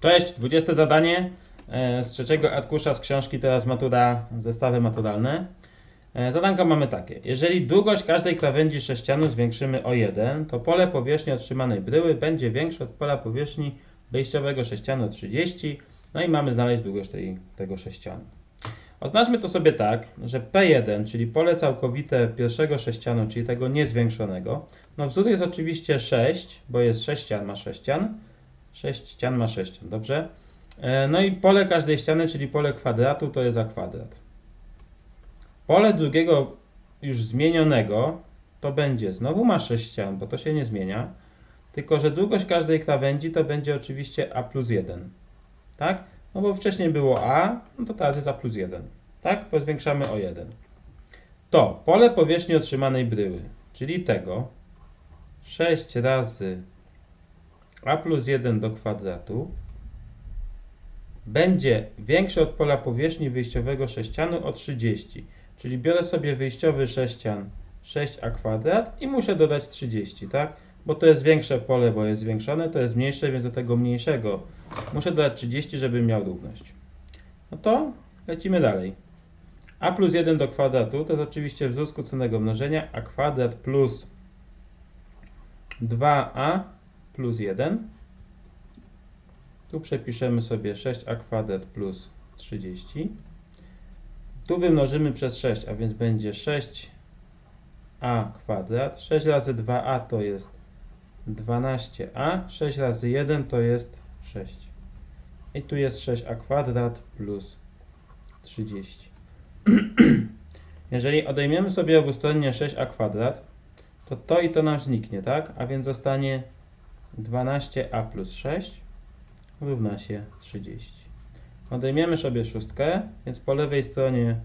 Cześć, 20 zadanie e, z trzeciego arkusza z książki teraz matura, zestawy maturalne. E, Zadanko mamy takie. Jeżeli długość każdej krawędzi sześcianu zwiększymy o 1, to pole powierzchni otrzymanej bryły będzie większe od pola powierzchni wyjściowego sześcianu o 30. No i mamy znaleźć długość tej, tego sześcianu. Oznaczmy to sobie tak, że P1, czyli pole całkowite pierwszego sześcianu, czyli tego niezwiększonego, no wzór jest oczywiście 6, bo jest sześcian ma sześcian, 6 ścian ma 6, dobrze? E, No i pole każdej ściany, czyli pole kwadratu, to jest a kwadrat. Pole drugiego już zmienionego to będzie, znowu ma 6 ścian, bo to się nie zmienia, tylko że długość każdej krawędzi to będzie oczywiście a plus 1. Tak? No bo wcześniej było a, no to teraz jest a plus 1. Tak? Pozwiększamy o 1. To pole powierzchni otrzymanej bryły, czyli tego 6 razy a plus 1 do kwadratu będzie większe od pola powierzchni wyjściowego sześcianu o 30. Czyli biorę sobie wyjściowy sześcian 6a kwadrat i muszę dodać 30, tak? Bo to jest większe pole, bo jest zwiększone, to jest mniejsze, więc do tego mniejszego muszę dodać 30, żebym miał równość. No to lecimy dalej. a plus 1 do kwadratu to jest oczywiście wzór skróconego mnożenia a kwadrat plus 2a plus 1. Tu przepiszemy sobie 6a kwadrat plus 30. Tu wymnożymy przez 6, a więc będzie 6a kwadrat. 6 razy 2a to jest 12a. 6 razy 1 to jest 6. I tu jest 6a kwadrat plus 30. Jeżeli odejmiemy sobie obustronnie 6a kwadrat, to to i to nam zniknie, tak? A więc zostanie 12a plus 6 równa się 30. Odejmiemy sobie szóstkę, więc po lewej stronie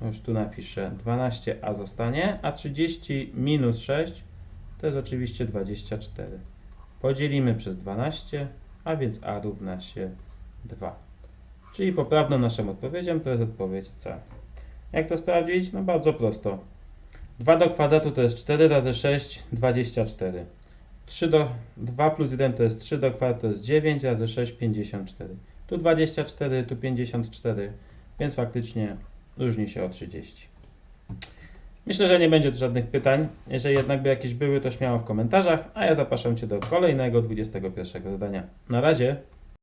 no już tu napiszę 12a zostanie, a 30 minus 6 to jest oczywiście 24. Podzielimy przez 12, a więc a równa się 2. Czyli poprawną naszą odpowiedzią to jest odpowiedź C. Jak to sprawdzić? No bardzo prosto. 2 do kwadratu to jest 4 razy 6, 24. 3 do 2 plus 1 to jest 3 do kwadratu to jest 9 razy 6, 54. Tu 24, tu 54, więc faktycznie różni się o 30. Myślę, że nie będzie tu żadnych pytań. Jeżeli jednak by jakieś były, to śmiało w komentarzach, a ja zapraszam Cię do kolejnego 21 zadania. Na razie.